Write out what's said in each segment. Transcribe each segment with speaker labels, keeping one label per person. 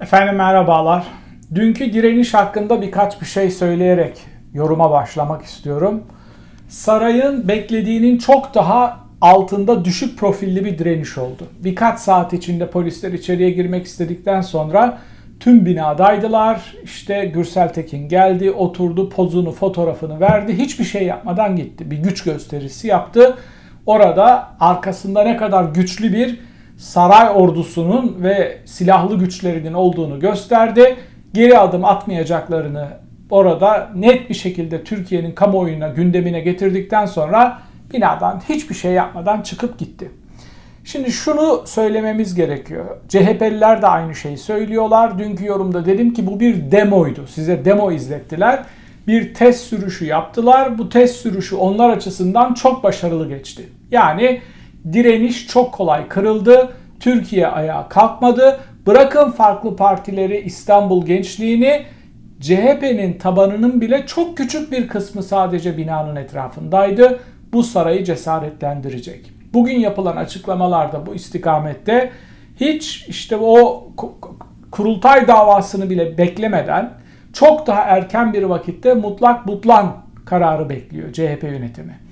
Speaker 1: Efendim merhabalar. Dünkü direniş hakkında birkaç bir şey söyleyerek yoruma başlamak istiyorum. Sarayın beklediğinin çok daha altında düşük profilli bir direniş oldu. Birkaç saat içinde polisler içeriye girmek istedikten sonra tüm binadaydılar. İşte Gürsel Tekin geldi, oturdu, pozunu, fotoğrafını verdi. Hiçbir şey yapmadan gitti. Bir güç gösterisi yaptı. Orada arkasında ne kadar güçlü bir saray ordusunun ve silahlı güçlerinin olduğunu gösterdi. Geri adım atmayacaklarını orada net bir şekilde Türkiye'nin kamuoyuna gündemine getirdikten sonra binadan hiçbir şey yapmadan çıkıp gitti. Şimdi şunu söylememiz gerekiyor. CHP'liler de aynı şeyi söylüyorlar. Dünkü yorumda dedim ki bu bir demoydu. Size demo izlettiler. Bir test sürüşü yaptılar. Bu test sürüşü onlar açısından çok başarılı geçti. Yani direniş çok kolay kırıldı. Türkiye ayağa kalkmadı. Bırakın farklı partileri İstanbul gençliğini CHP'nin tabanının bile çok küçük bir kısmı sadece binanın etrafındaydı. Bu sarayı cesaretlendirecek. Bugün yapılan açıklamalarda bu istikamette hiç işte o kurultay davasını bile beklemeden çok daha erken bir vakitte mutlak butlan kararı bekliyor CHP yönetimi.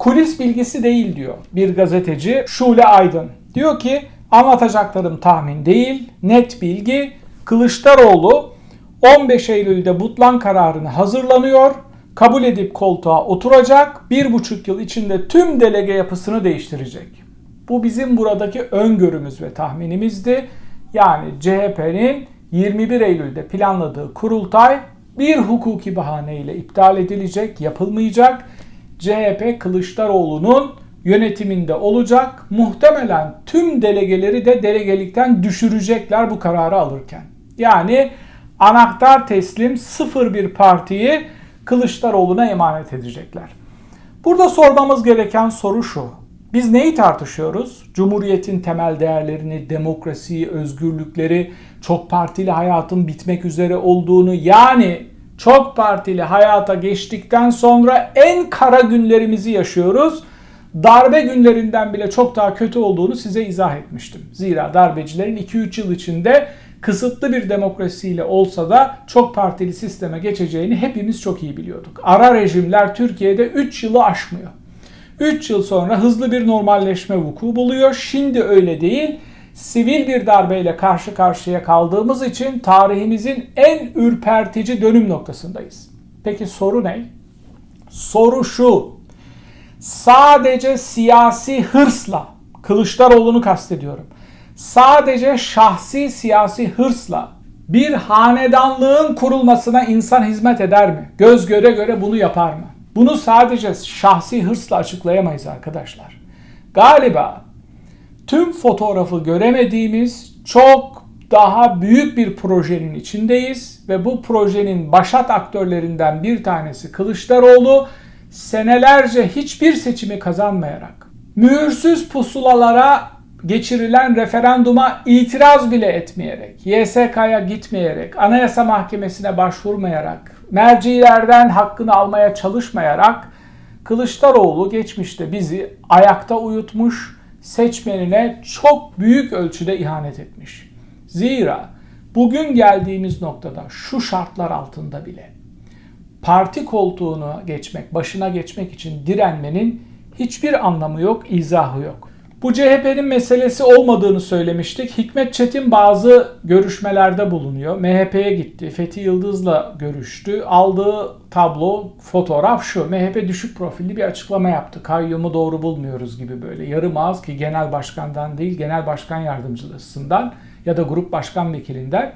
Speaker 1: Kulis bilgisi değil diyor bir gazeteci Şule Aydın. Diyor ki anlatacaklarım tahmin değil, net bilgi. Kılıçdaroğlu 15 Eylül'de butlan kararını hazırlanıyor. Kabul edip koltuğa oturacak. Bir buçuk yıl içinde tüm delege yapısını değiştirecek. Bu bizim buradaki öngörümüz ve tahminimizdi. Yani CHP'nin 21 Eylül'de planladığı kurultay bir hukuki bahaneyle iptal edilecek, yapılmayacak. CHP Kılıçdaroğlu'nun yönetiminde olacak. Muhtemelen tüm delegeleri de delegelikten düşürecekler bu kararı alırken. Yani anahtar teslim sıfır bir partiyi Kılıçdaroğlu'na emanet edecekler. Burada sormamız gereken soru şu. Biz neyi tartışıyoruz? Cumhuriyetin temel değerlerini, demokrasiyi, özgürlükleri, çok partili hayatın bitmek üzere olduğunu yani çok partili hayata geçtikten sonra en kara günlerimizi yaşıyoruz. Darbe günlerinden bile çok daha kötü olduğunu size izah etmiştim. Zira darbecilerin 2-3 yıl içinde kısıtlı bir demokrasiyle olsa da çok partili sisteme geçeceğini hepimiz çok iyi biliyorduk. Ara rejimler Türkiye'de 3 yılı aşmıyor. 3 yıl sonra hızlı bir normalleşme vuku buluyor. Şimdi öyle değil. Sivil bir darbeyle karşı karşıya kaldığımız için tarihimizin en ürpertici dönüm noktasındayız. Peki soru ne? Soru şu. Sadece siyasi hırsla, Kılıçdaroğlu'nu kastediyorum sadece şahsi siyasi hırsla bir hanedanlığın kurulmasına insan hizmet eder mi? Göz göre göre bunu yapar mı? Bunu sadece şahsi hırsla açıklayamayız arkadaşlar. Galiba tüm fotoğrafı göremediğimiz çok daha büyük bir projenin içindeyiz ve bu projenin başat aktörlerinden bir tanesi Kılıçdaroğlu senelerce hiçbir seçimi kazanmayarak mühürsüz pusulalara geçirilen referanduma itiraz bile etmeyerek, YSK'ya gitmeyerek, Anayasa Mahkemesi'ne başvurmayarak, mercilerden hakkını almaya çalışmayarak Kılıçdaroğlu geçmişte bizi ayakta uyutmuş, seçmenine çok büyük ölçüde ihanet etmiş. Zira bugün geldiğimiz noktada şu şartlar altında bile parti koltuğunu geçmek, başına geçmek için direnmenin hiçbir anlamı yok, izahı yok. Bu CHP'nin meselesi olmadığını söylemiştik. Hikmet Çetin bazı görüşmelerde bulunuyor. MHP'ye gitti. Fethi Yıldız'la görüştü. Aldığı tablo, fotoğraf şu. MHP düşük profilli bir açıklama yaptı. Kayyumu doğru bulmuyoruz gibi böyle. Yarım ağız ki genel başkandan değil, genel başkan yardımcısından ya da grup başkan vekilinden.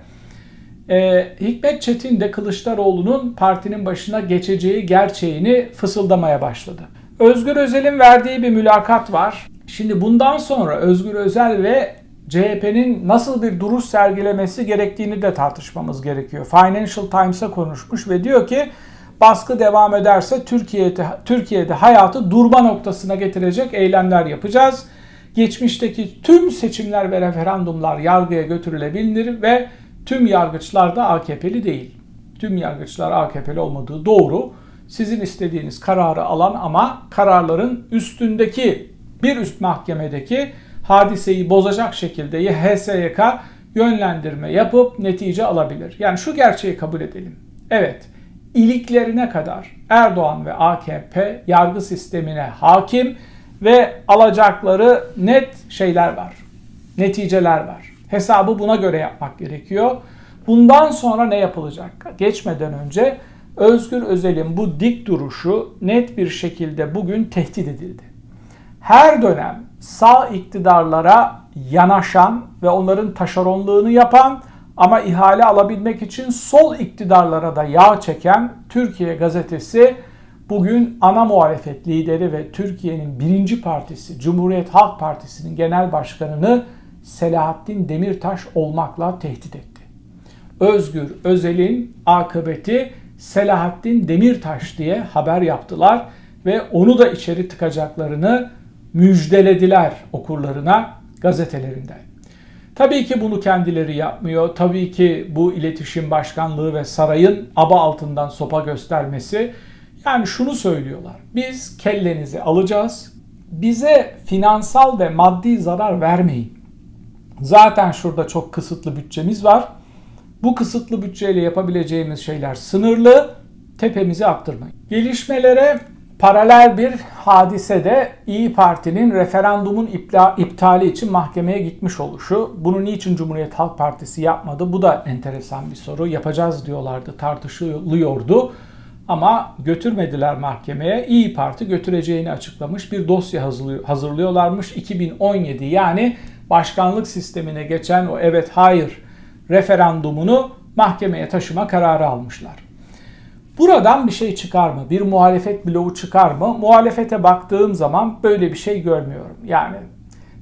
Speaker 1: Ee, Hikmet Çetin de Kılıçdaroğlu'nun partinin başına geçeceği gerçeğini fısıldamaya başladı. Özgür Özel'in verdiği bir mülakat var. Şimdi bundan sonra Özgür Özel ve CHP'nin nasıl bir duruş sergilemesi gerektiğini de tartışmamız gerekiyor. Financial Times'a konuşmuş ve diyor ki baskı devam ederse Türkiye'de Türkiye'de hayatı durma noktasına getirecek eylemler yapacağız. Geçmişteki tüm seçimler ve referandumlar yargıya götürülebilir ve tüm yargıçlar da AKP'li değil. Tüm yargıçlar AKP'li olmadığı doğru. Sizin istediğiniz kararı alan ama kararların üstündeki bir üst mahkemedeki hadiseyi bozacak şekilde HSYK yönlendirme yapıp netice alabilir. Yani şu gerçeği kabul edelim. Evet, iliklerine kadar Erdoğan ve AKP yargı sistemine hakim ve alacakları net şeyler var. Neticeler var. Hesabı buna göre yapmak gerekiyor. Bundan sonra ne yapılacak? Geçmeden önce Özgür Özel'in bu dik duruşu net bir şekilde bugün tehdit edildi. Her dönem sağ iktidarlara yanaşan ve onların taşeronluğunu yapan ama ihale alabilmek için sol iktidarlara da yağ çeken Türkiye gazetesi bugün ana muhalefet lideri ve Türkiye'nin birinci partisi Cumhuriyet Halk Partisi'nin genel başkanını Selahattin Demirtaş olmakla tehdit etti. Özgür Özel'in akıbeti Selahattin Demirtaş diye haber yaptılar ve onu da içeri tıkacaklarını müjdelediler okurlarına gazetelerinden. Tabii ki bunu kendileri yapmıyor. Tabii ki bu iletişim başkanlığı ve sarayın aba altından sopa göstermesi. Yani şunu söylüyorlar. Biz kellenizi alacağız. Bize finansal ve maddi zarar vermeyin. Zaten şurada çok kısıtlı bütçemiz var. Bu kısıtlı bütçeyle yapabileceğimiz şeyler sınırlı. Tepemizi attırmayın. Gelişmelere paralel bir hadise de İyi Parti'nin referandumun iptali için mahkemeye gitmiş oluşu. Bunu niçin Cumhuriyet Halk Partisi yapmadı? Bu da enteresan bir soru. Yapacağız diyorlardı, tartışılıyordu. Ama götürmediler mahkemeye. İyi Parti götüreceğini açıklamış. Bir dosya hazırlıyorlarmış. 2017 yani başkanlık sistemine geçen o evet hayır referandumunu mahkemeye taşıma kararı almışlar. Buradan bir şey çıkar mı? Bir muhalefet bloğu çıkar mı? Muhalefete baktığım zaman böyle bir şey görmüyorum. Yani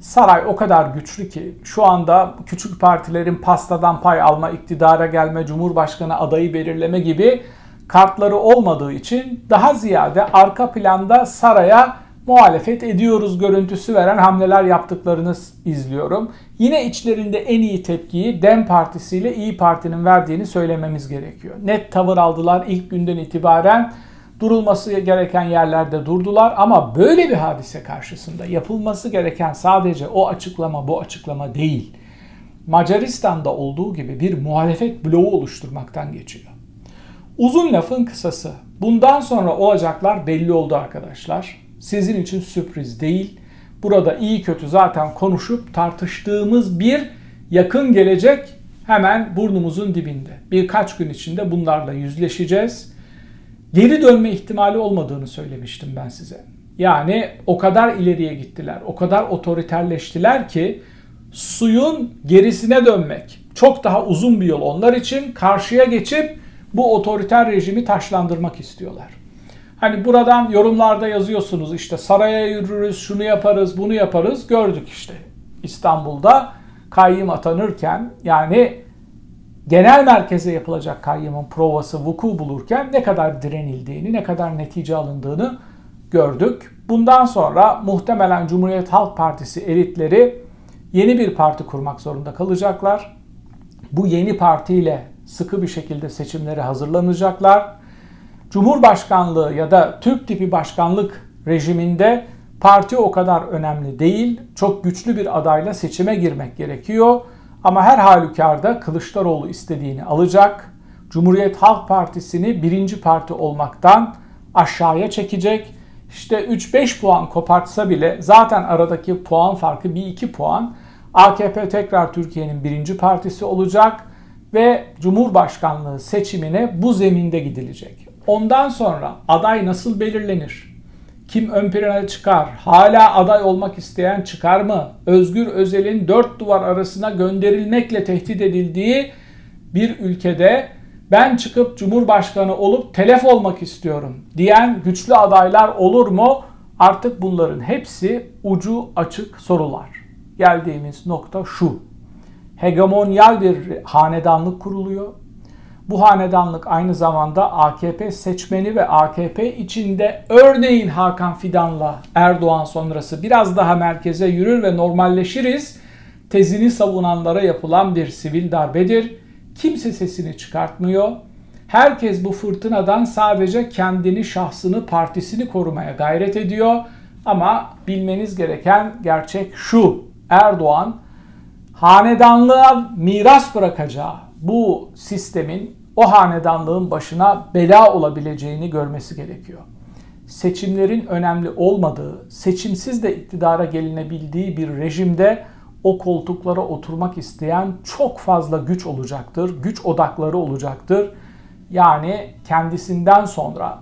Speaker 1: saray o kadar güçlü ki şu anda küçük partilerin pastadan pay alma, iktidara gelme, cumhurbaşkanı adayı belirleme gibi kartları olmadığı için daha ziyade arka planda saraya muhalefet ediyoruz görüntüsü veren hamleler yaptıklarını izliyorum. Yine içlerinde en iyi tepkiyi Dem Partisi ile İyi Parti'nin verdiğini söylememiz gerekiyor. Net tavır aldılar ilk günden itibaren durulması gereken yerlerde durdular ama böyle bir hadise karşısında yapılması gereken sadece o açıklama bu açıklama değil. Macaristan'da olduğu gibi bir muhalefet bloğu oluşturmaktan geçiyor. Uzun lafın kısası. Bundan sonra olacaklar belli oldu arkadaşlar sizin için sürpriz değil. Burada iyi kötü zaten konuşup tartıştığımız bir yakın gelecek hemen burnumuzun dibinde. Birkaç gün içinde bunlarla yüzleşeceğiz. Geri dönme ihtimali olmadığını söylemiştim ben size. Yani o kadar ileriye gittiler, o kadar otoriterleştiler ki suyun gerisine dönmek çok daha uzun bir yol onlar için karşıya geçip bu otoriter rejimi taşlandırmak istiyorlar. Hani buradan yorumlarda yazıyorsunuz işte saraya yürürüz, şunu yaparız, bunu yaparız. Gördük işte İstanbul'da kayyım atanırken yani genel merkeze yapılacak kayyımın provası vuku bulurken ne kadar direnildiğini, ne kadar netice alındığını gördük. Bundan sonra muhtemelen Cumhuriyet Halk Partisi elitleri yeni bir parti kurmak zorunda kalacaklar. Bu yeni partiyle sıkı bir şekilde seçimlere hazırlanacaklar Cumhurbaşkanlığı ya da Türk tipi başkanlık rejiminde parti o kadar önemli değil. Çok güçlü bir adayla seçime girmek gerekiyor. Ama her halükarda Kılıçdaroğlu istediğini alacak. Cumhuriyet Halk Partisi'ni birinci parti olmaktan aşağıya çekecek. İşte 3-5 puan kopartsa bile zaten aradaki puan farkı 1-2 puan. AKP tekrar Türkiye'nin birinci partisi olacak ve Cumhurbaşkanlığı seçimine bu zeminde gidilecek. Ondan sonra aday nasıl belirlenir? Kim ön plana çıkar? Hala aday olmak isteyen çıkar mı? Özgür Özel'in dört duvar arasına gönderilmekle tehdit edildiği bir ülkede ben çıkıp Cumhurbaşkanı olup telef olmak istiyorum diyen güçlü adaylar olur mu? Artık bunların hepsi ucu açık sorular. Geldiğimiz nokta şu. Hegemonyal bir hanedanlık kuruluyor bu hanedanlık aynı zamanda AKP seçmeni ve AKP içinde örneğin Hakan Fidan'la Erdoğan sonrası biraz daha merkeze yürür ve normalleşiriz tezini savunanlara yapılan bir sivil darbedir. Kimse sesini çıkartmıyor. Herkes bu fırtınadan sadece kendini, şahsını, partisini korumaya gayret ediyor. Ama bilmeniz gereken gerçek şu. Erdoğan hanedanlığa miras bırakacağı bu sistemin o hanedanlığın başına bela olabileceğini görmesi gerekiyor. Seçimlerin önemli olmadığı, seçimsiz de iktidara gelinebildiği bir rejimde o koltuklara oturmak isteyen çok fazla güç olacaktır, güç odakları olacaktır. Yani kendisinden sonra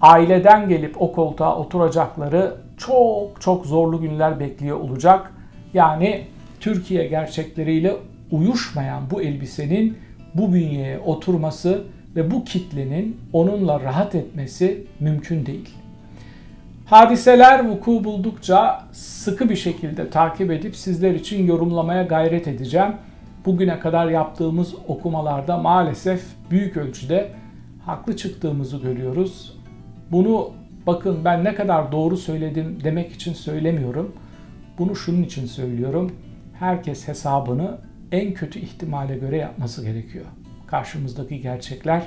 Speaker 1: aileden gelip o koltuğa oturacakları çok çok zorlu günler bekliyor olacak. Yani Türkiye gerçekleriyle uyuşmayan bu elbisenin bu bünyeye oturması ve bu kitlenin onunla rahat etmesi mümkün değil. Hadiseler vuku buldukça sıkı bir şekilde takip edip sizler için yorumlamaya gayret edeceğim. Bugüne kadar yaptığımız okumalarda maalesef büyük ölçüde haklı çıktığımızı görüyoruz. Bunu bakın ben ne kadar doğru söyledim demek için söylemiyorum. Bunu şunun için söylüyorum. Herkes hesabını en kötü ihtimale göre yapması gerekiyor. Karşımızdaki gerçekler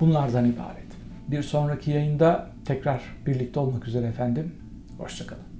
Speaker 1: bunlardan ibaret. Bir sonraki yayında tekrar birlikte olmak üzere efendim. Hoşçakalın.